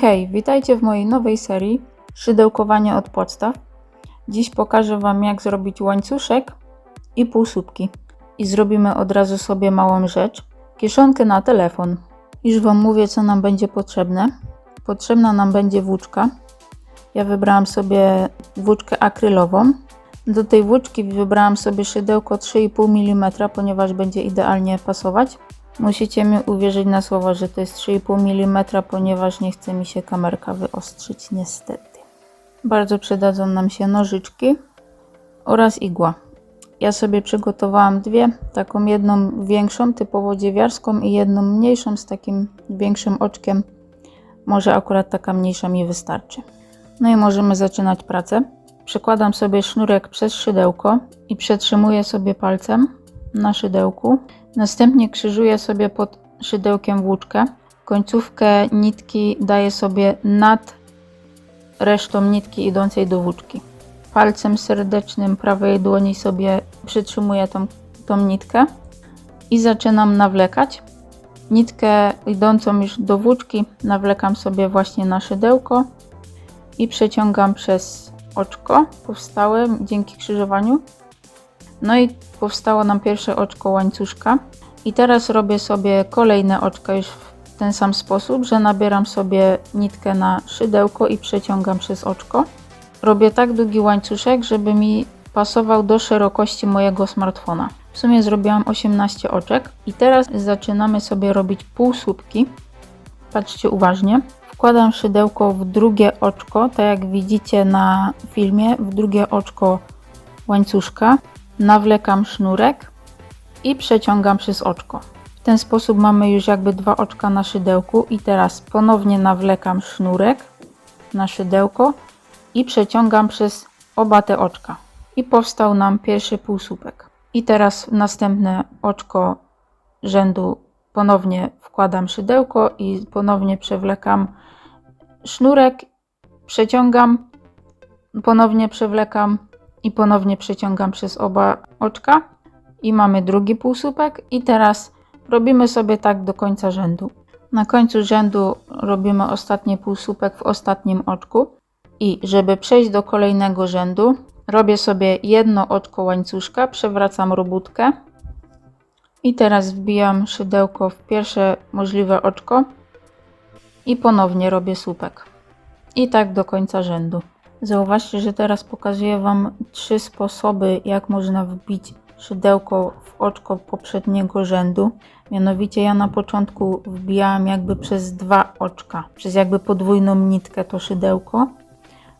hej, witajcie w mojej nowej serii Szydełkowanie od podstaw. Dziś pokażę Wam jak zrobić łańcuszek i półsłupki. I zrobimy od razu sobie małą rzecz. Kieszonkę na telefon. Już Wam mówię co nam będzie potrzebne. Potrzebna nam będzie włóczka. Ja wybrałam sobie włóczkę akrylową. Do tej włóczki wybrałam sobie szydełko 3,5 mm, ponieważ będzie idealnie pasować. Musicie mi uwierzyć na słowo, że to jest 3,5 mm, ponieważ nie chce mi się kamerka wyostrzyć, niestety. Bardzo przydadzą nam się nożyczki oraz igła. Ja sobie przygotowałam dwie, taką jedną większą, typowo dziewiarską i jedną mniejszą z takim większym oczkiem. Może akurat taka mniejsza mi wystarczy. No i możemy zaczynać pracę. Przekładam sobie sznurek przez szydełko i przetrzymuję sobie palcem na szydełku. Następnie krzyżuję sobie pod szydełkiem włóczkę. Końcówkę nitki daję sobie nad resztą nitki idącej do włóczki. Palcem serdecznym prawej dłoni sobie przytrzymuję tą, tą nitkę i zaczynam nawlekać. Nitkę idącą już do włóczki nawlekam sobie właśnie na szydełko i przeciągam przez oczko powstałe dzięki krzyżowaniu. No i powstało nam pierwsze oczko łańcuszka. I teraz robię sobie kolejne oczka już w ten sam sposób, że nabieram sobie nitkę na szydełko i przeciągam przez oczko. Robię tak długi łańcuszek, żeby mi pasował do szerokości mojego smartfona. W sumie zrobiłam 18 oczek i teraz zaczynamy sobie robić półsłupki. Patrzcie uważnie. Wkładam szydełko w drugie oczko, tak jak widzicie na filmie, w drugie oczko łańcuszka. Nawlekam sznurek i przeciągam przez oczko. W ten sposób mamy już jakby dwa oczka na szydełku i teraz ponownie nawlekam sznurek na szydełko i przeciągam przez oba te oczka. I powstał nam pierwszy półsłupek. I teraz następne oczko rzędu ponownie wkładam szydełko i ponownie przewlekam sznurek, przeciągam, ponownie przewlekam i ponownie przeciągam przez oba oczka i mamy drugi półsłupek i teraz robimy sobie tak do końca rzędu. Na końcu rzędu robimy ostatni półsłupek w ostatnim oczku i żeby przejść do kolejnego rzędu robię sobie jedno oczko łańcuszka, przewracam robótkę i teraz wbijam szydełko w pierwsze możliwe oczko i ponownie robię słupek. I tak do końca rzędu. Zauważcie, że teraz pokazuję Wam trzy sposoby, jak można wbić szydełko w oczko poprzedniego rzędu. Mianowicie ja na początku wbijałam jakby przez dwa oczka, przez jakby podwójną nitkę to szydełko,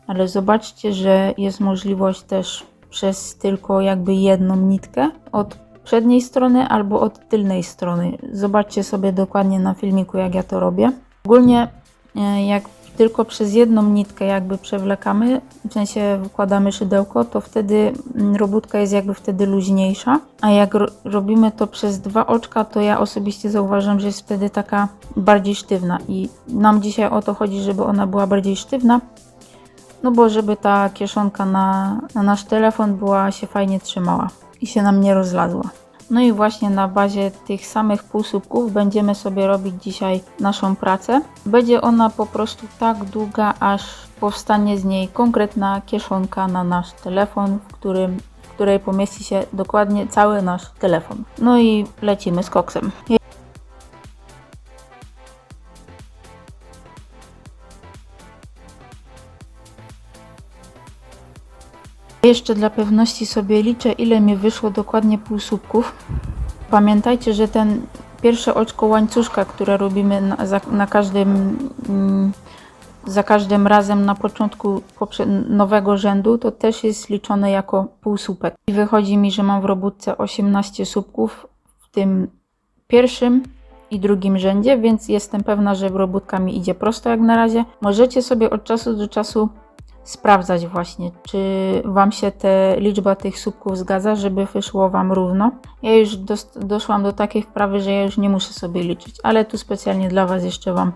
ale zobaczcie, że jest możliwość też przez tylko jakby jedną nitkę od przedniej strony albo od tylnej strony. Zobaczcie sobie dokładnie na filmiku, jak ja to robię. Ogólnie e, jak tylko przez jedną nitkę jakby przewlekamy, w sensie wkładamy szydełko, to wtedy mm, robótka jest jakby wtedy luźniejsza, a jak ro robimy to przez dwa oczka, to ja osobiście zauważam, że jest wtedy taka bardziej sztywna i nam dzisiaj o to chodzi, żeby ona była bardziej sztywna, no bo żeby ta kieszonka na, na nasz telefon była się fajnie trzymała i się nam nie rozlazła. No i właśnie na bazie tych samych półsłupków będziemy sobie robić dzisiaj naszą pracę. Będzie ona po prostu tak długa, aż powstanie z niej konkretna kieszonka na nasz telefon, w którym w której pomieści się dokładnie cały nasz telefon. No i lecimy z koksem. Jeszcze dla pewności sobie liczę, ile mi wyszło dokładnie półsłupków. Pamiętajcie, że ten pierwsze oczko łańcuszka, które robimy na, za, na każdym, mm, za każdym razem na początku nowego rzędu, to też jest liczone jako półsłupek. I wychodzi mi, że mam w robótce 18 słupków w tym pierwszym i drugim rzędzie, więc jestem pewna, że robótka mi idzie prosto jak na razie. Możecie sobie od czasu do czasu sprawdzać właśnie, czy Wam się te liczba tych słupków zgadza, żeby wyszło Wam równo. Ja już doszłam do takiej wprawy, że ja już nie muszę sobie liczyć, ale tu specjalnie dla Was jeszcze Wam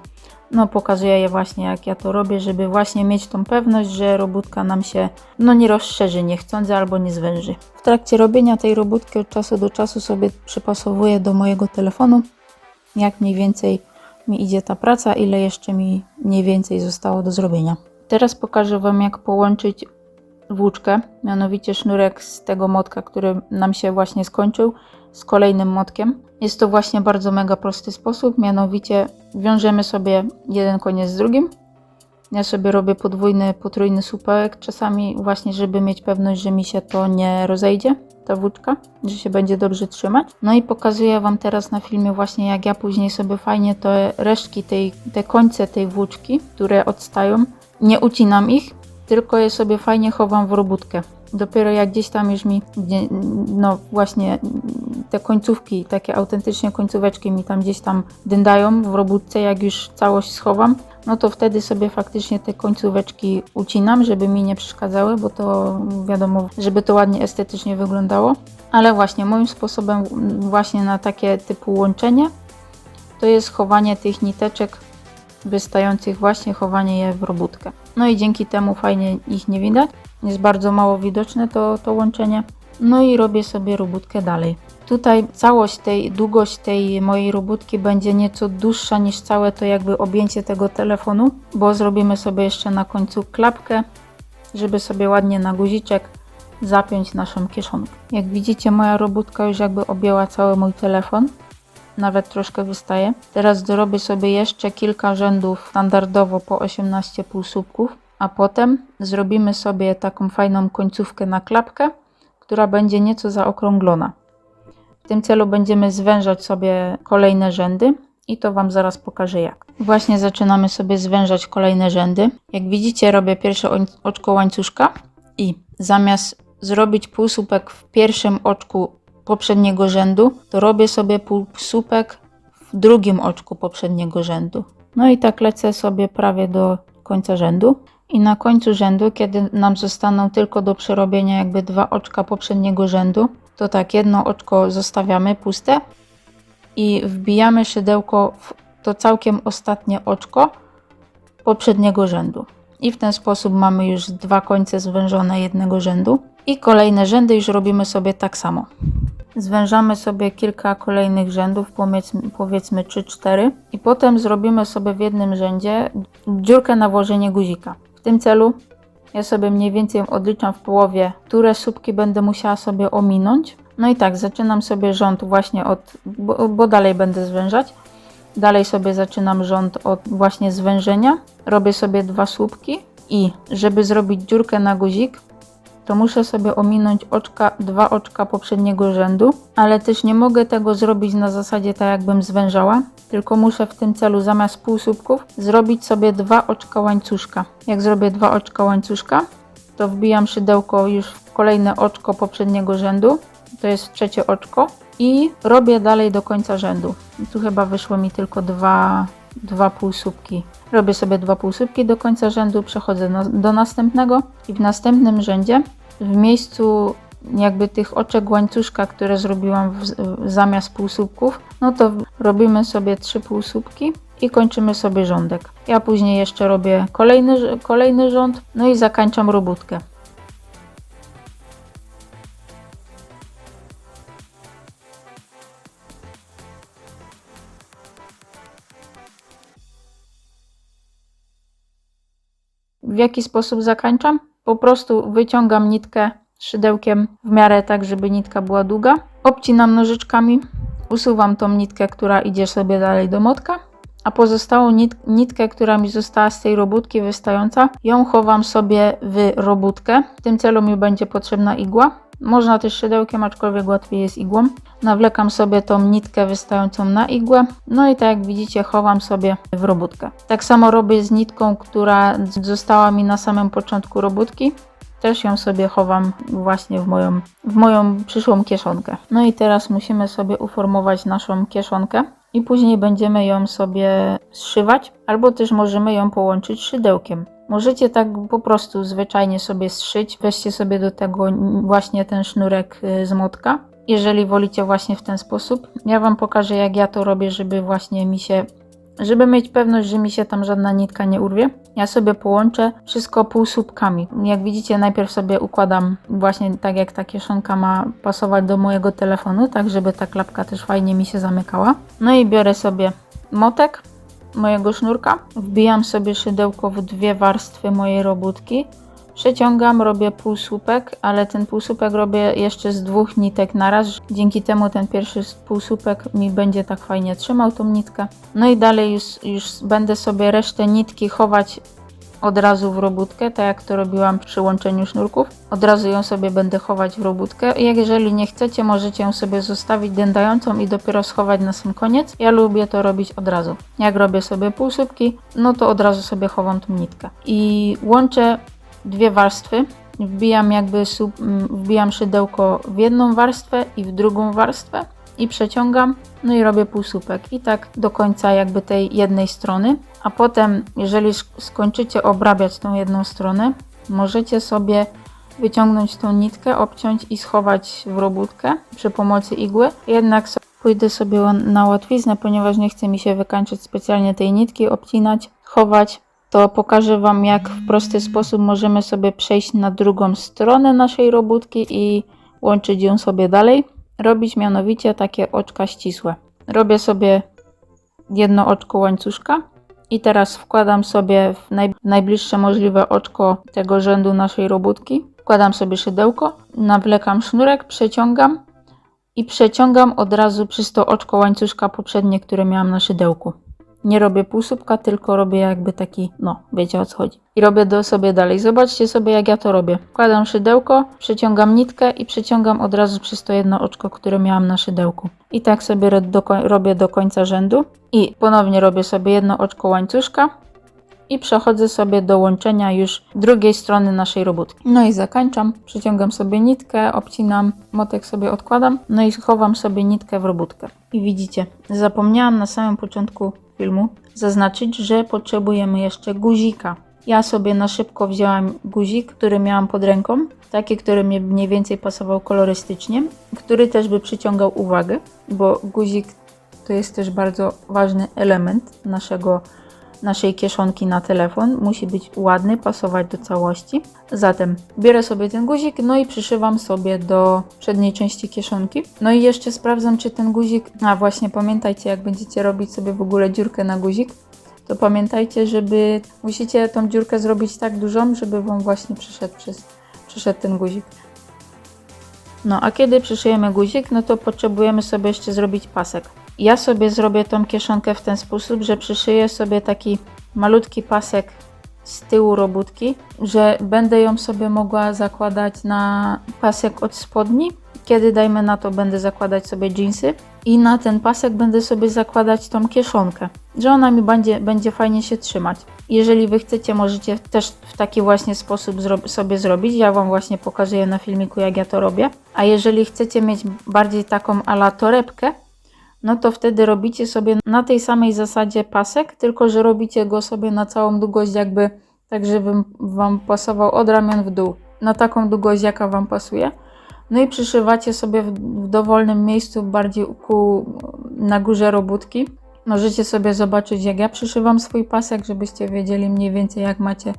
no, pokazuję je właśnie, jak ja to robię, żeby właśnie mieć tą pewność, że robótka nam się no, nie rozszerzy niechcący albo nie zwęży. W trakcie robienia tej robótki od czasu do czasu sobie przypasowuję do mojego telefonu, jak mniej więcej mi idzie ta praca, ile jeszcze mi mniej więcej zostało do zrobienia. Teraz pokażę Wam, jak połączyć włóczkę, mianowicie sznurek z tego motka, który nam się właśnie skończył, z kolejnym motkiem. Jest to właśnie bardzo mega prosty sposób, mianowicie wiążemy sobie jeden koniec z drugim. Ja sobie robię podwójny, potrójny supełek czasami właśnie, żeby mieć pewność, że mi się to nie rozejdzie, ta włóczka, że się będzie dobrze trzymać. No i pokazuję Wam teraz na filmie właśnie, jak ja później sobie fajnie te resztki, tej, te końce tej włóczki, które odstają, nie ucinam ich, tylko je sobie fajnie chowam w robótkę. Dopiero jak gdzieś tam już mi, no właśnie te końcówki, takie autentycznie końcóweczki mi tam gdzieś tam dyndają w robótce, jak już całość schowam, no to wtedy sobie faktycznie te końcóweczki ucinam, żeby mi nie przeszkadzały, bo to wiadomo, żeby to ładnie estetycznie wyglądało. Ale właśnie moim sposobem właśnie na takie typu łączenie to jest chowanie tych niteczek wystających właśnie chowanie je w robótkę. No i dzięki temu fajnie ich nie widać. Jest bardzo mało widoczne to, to łączenie. No i robię sobie robótkę dalej. Tutaj całość tej, długość tej mojej robótki będzie nieco dłuższa niż całe to jakby objęcie tego telefonu, bo zrobimy sobie jeszcze na końcu klapkę, żeby sobie ładnie na guziczek zapiąć naszą kieszonkę. Jak widzicie moja robótka już jakby objęła cały mój telefon nawet troszkę wystaje. Teraz dorobię sobie jeszcze kilka rzędów standardowo po 18 półsłupków, a potem zrobimy sobie taką fajną końcówkę na klapkę, która będzie nieco zaokrąglona. W tym celu będziemy zwężać sobie kolejne rzędy i to Wam zaraz pokażę jak. Właśnie zaczynamy sobie zwężać kolejne rzędy. Jak widzicie robię pierwsze oczko łańcuszka i zamiast zrobić półsłupek w pierwszym oczku poprzedniego rzędu, to robię sobie półsłupek w drugim oczku poprzedniego rzędu. No i tak lecę sobie prawie do końca rzędu. I na końcu rzędu, kiedy nam zostaną tylko do przerobienia jakby dwa oczka poprzedniego rzędu, to tak jedno oczko zostawiamy puste i wbijamy szydełko w to całkiem ostatnie oczko poprzedniego rzędu. I w ten sposób mamy już dwa końce zwężone jednego rzędu. I kolejne rzędy już robimy sobie tak samo. Zwężamy sobie kilka kolejnych rzędów, powiedzmy, powiedzmy 3-4 i potem zrobimy sobie w jednym rzędzie dziurkę na włożenie guzika. W tym celu ja sobie mniej więcej odliczam w połowie, które słupki będę musiała sobie ominąć. No i tak, zaczynam sobie rząd właśnie od, bo, bo dalej będę zwężać. Dalej sobie zaczynam rząd od właśnie zwężenia. Robię sobie dwa słupki i żeby zrobić dziurkę na guzik, to muszę sobie ominąć oczka, dwa oczka poprzedniego rzędu, ale też nie mogę tego zrobić na zasadzie tak jakbym zwężała, tylko muszę w tym celu zamiast półsłupków zrobić sobie dwa oczka łańcuszka. Jak zrobię dwa oczka łańcuszka, to wbijam szydełko już w kolejne oczko poprzedniego rzędu, to jest trzecie oczko i robię dalej do końca rzędu. Tu chyba wyszło mi tylko dwa, dwa półsłupki. Robię sobie dwa półsłupki do końca rzędu, przechodzę na, do następnego i w następnym rzędzie w miejscu jakby tych oczek łańcuszka, które zrobiłam w, w, zamiast półsłupków, no to robimy sobie trzy półsłupki i kończymy sobie rządek. Ja później jeszcze robię kolejny, kolejny rząd, no i zakończam robótkę. W jaki sposób zakończam? Po prostu wyciągam nitkę szydełkiem w miarę tak, żeby nitka była długa. Obcinam nożyczkami, usuwam tą nitkę, która idzie sobie dalej do motka, a pozostałą nit nitkę, która mi została z tej robótki wystająca, ją chowam sobie w robótkę. W tym celu mi będzie potrzebna igła. Można też szydełkiem, aczkolwiek łatwiej jest igłą. Nawlekam sobie tą nitkę wystającą na igłę. No i tak jak widzicie, chowam sobie w robótkę. Tak samo robię z nitką, która została mi na samym początku robótki. Też ją sobie chowam właśnie w moją, w moją przyszłą kieszonkę. No i teraz musimy sobie uformować naszą kieszonkę i później będziemy ją sobie zszywać, albo też możemy ją połączyć szydełkiem. Możecie tak po prostu zwyczajnie sobie zszyć. Weźcie sobie do tego właśnie ten sznurek y, z motka. Jeżeli wolicie właśnie w ten sposób. Ja Wam pokażę jak ja to robię, żeby właśnie mi się żeby mieć pewność, że mi się tam żadna nitka nie urwie, ja sobie połączę wszystko półsłupkami. Jak widzicie, najpierw sobie układam właśnie tak jak ta kieszonka ma pasować do mojego telefonu, tak żeby ta klapka też fajnie mi się zamykała. No i biorę sobie motek mojego sznurka. Wbijam sobie szydełko w dwie warstwy mojej robótki. Przeciągam, robię półsłupek, ale ten półsłupek robię jeszcze z dwóch nitek na raz. Dzięki temu ten pierwszy półsłupek mi będzie tak fajnie trzymał tą nitkę. No i dalej już, już będę sobie resztę nitki chować od razu w robótkę, tak jak to robiłam przy łączeniu sznurków. Od razu ją sobie będę chować w robótkę. Jak jeżeli nie chcecie, możecie ją sobie zostawić dędającą i dopiero schować na sam koniec. Ja lubię to robić od razu. Jak robię sobie półsłupki, no to od razu sobie chowam tą nitkę. I łączę dwie warstwy. Wbijam jakby mm, wbijam szydełko w jedną warstwę i w drugą warstwę i przeciągam, no i robię półsłupek i tak do końca jakby tej jednej strony, a potem jeżeli sk- skończycie obrabiać tą jedną stronę, możecie sobie wyciągnąć tą nitkę, obciąć i schować w robótkę przy pomocy igły. Jednak pójdę sobie na łatwiznę, ponieważ nie chce mi się wykańczać specjalnie tej nitki, obcinać, chować. To pokażę Wam, jak w prosty sposób możemy sobie przejść na drugą stronę naszej robótki i łączyć ją sobie dalej. Robić mianowicie takie oczka ścisłe. Robię sobie jedno oczko łańcuszka i teraz wkładam sobie w naj, najbliższe możliwe oczko tego rzędu naszej robótki. Wkładam sobie szydełko, nawlekam sznurek, przeciągam i przeciągam od razu przez to oczko łańcuszka poprzednie, które miałam na szydełku. Nie robię półsłupka, tylko robię jakby taki, no, wiecie o co chodzi. I robię do sobie dalej. Zobaczcie sobie, jak ja to robię. Wkładam szydełko, przeciągam nitkę i przeciągam od razu przez to jedno oczko, które miałam na szydełku. I tak sobie do, robię do końca rzędu. I ponownie robię sobie jedno oczko łańcuszka i przechodzę sobie do łączenia już drugiej strony naszej robótki. No i zakończam, przyciągam sobie nitkę, obcinam, motek sobie odkładam, no i chowam sobie nitkę w robótkę. I widzicie, zapomniałam na samym początku filmu zaznaczyć, że potrzebujemy jeszcze guzika. Ja sobie na szybko wzięłam guzik, który miałam pod ręką, taki, który mnie mniej więcej pasował kolorystycznie, który też by przyciągał uwagę, bo guzik to jest też bardzo ważny element naszego naszej kieszonki na telefon. Musi być ładny, pasować do całości. Zatem biorę sobie ten guzik, no i przyszywam sobie do przedniej części kieszonki. No i jeszcze sprawdzam, czy ten guzik. A właśnie, pamiętajcie, jak będziecie robić sobie w ogóle dziurkę na guzik, to pamiętajcie, żeby musicie tą dziurkę zrobić tak dużą, żeby wam właśnie przyszedł, przez, przyszedł ten guzik. No a kiedy przyszyjemy guzik, no to potrzebujemy sobie jeszcze zrobić pasek. Ja sobie zrobię tą kieszonkę w ten sposób, że przyszyję sobie taki malutki pasek z tyłu robótki, że będę ją sobie mogła zakładać na pasek od spodni. Kiedy dajmy na to, będę zakładać sobie jeansy i na ten pasek będę sobie zakładać tą kieszonkę, że ona mi będzie, będzie fajnie się trzymać. Jeżeli Wy chcecie, możecie też w taki właśnie sposób zro- sobie zrobić. Ja Wam właśnie pokazuję na filmiku, jak ja to robię. A jeżeli chcecie mieć bardziej taką ala torebkę, no to wtedy robicie sobie na tej samej zasadzie pasek, tylko że robicie go sobie na całą długość jakby tak, żeby Wam pasował od ramion w dół, na taką długość, jaka Wam pasuje. No i przyszywacie sobie w, w dowolnym miejscu, bardziej ku, na górze robótki. Możecie sobie zobaczyć, jak ja przyszywam swój pasek, żebyście wiedzieli mniej więcej, jak macie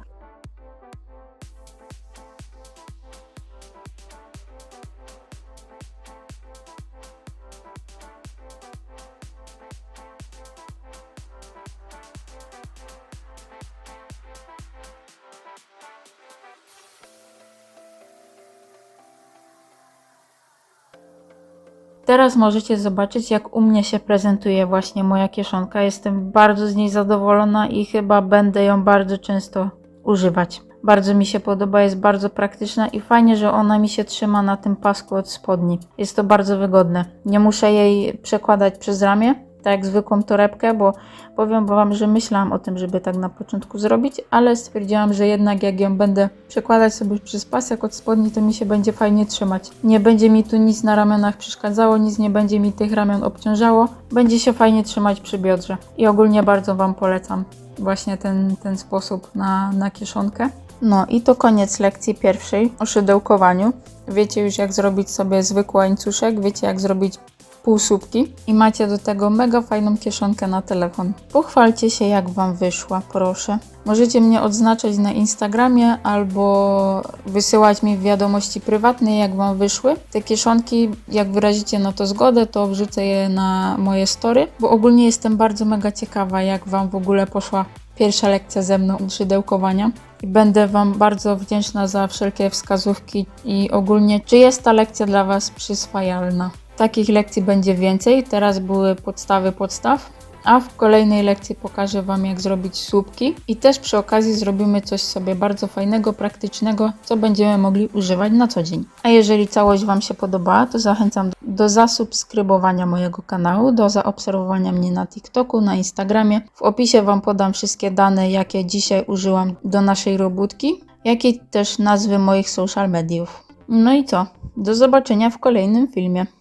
Teraz możecie zobaczyć, jak u mnie się prezentuje właśnie moja kieszonka. Jestem bardzo z niej zadowolona i chyba będę ją bardzo często używać. Bardzo mi się podoba, jest bardzo praktyczna i fajnie, że ona mi się trzyma na tym pasku od spodni. Jest to bardzo wygodne. Nie muszę jej przekładać przez ramię, tak zwykłą torebkę, bo powiem Wam, że myślałam o tym, żeby tak na początku zrobić, ale stwierdziłam, że jednak jak ją będę przekładać sobie przez pasek od spodni, to mi się będzie fajnie trzymać. Nie będzie mi tu nic na ramionach przeszkadzało, nic nie będzie mi tych ramion obciążało, będzie się fajnie trzymać przy biodrze. I ogólnie bardzo Wam polecam właśnie ten, ten sposób na, na kieszonkę. No i to koniec lekcji pierwszej o szydełkowaniu. Wiecie już jak zrobić sobie zwykły łańcuszek, wiecie jak zrobić półsłupki i macie do tego mega fajną kieszonkę na telefon. Pochwalcie się jak Wam wyszła, proszę. Możecie mnie odznaczać na Instagramie albo wysyłać mi wiadomości prywatnej, jak Wam wyszły. Te kieszonki, jak wyrazicie na to zgodę, to wrzucę je na moje story, bo ogólnie jestem bardzo mega ciekawa, jak Wam w ogóle poszła pierwsza lekcja ze mną szydełkowania. I będę Wam bardzo wdzięczna za wszelkie wskazówki i ogólnie, czy jest ta lekcja dla Was przyswajalna. Takich lekcji będzie więcej. Teraz były podstawy podstaw, a w kolejnej lekcji pokażę Wam, jak zrobić słupki. I też przy okazji zrobimy coś sobie bardzo fajnego, praktycznego, co będziemy mogli używać na co dzień. A jeżeli całość Wam się podobała, to zachęcam do zasubskrybowania mojego kanału, do zaobserwowania mnie na TikToku, na Instagramie. W opisie Wam podam wszystkie dane, jakie dzisiaj użyłam do naszej robótki, jak i też nazwy moich social mediów. No i co? Do zobaczenia w kolejnym filmie.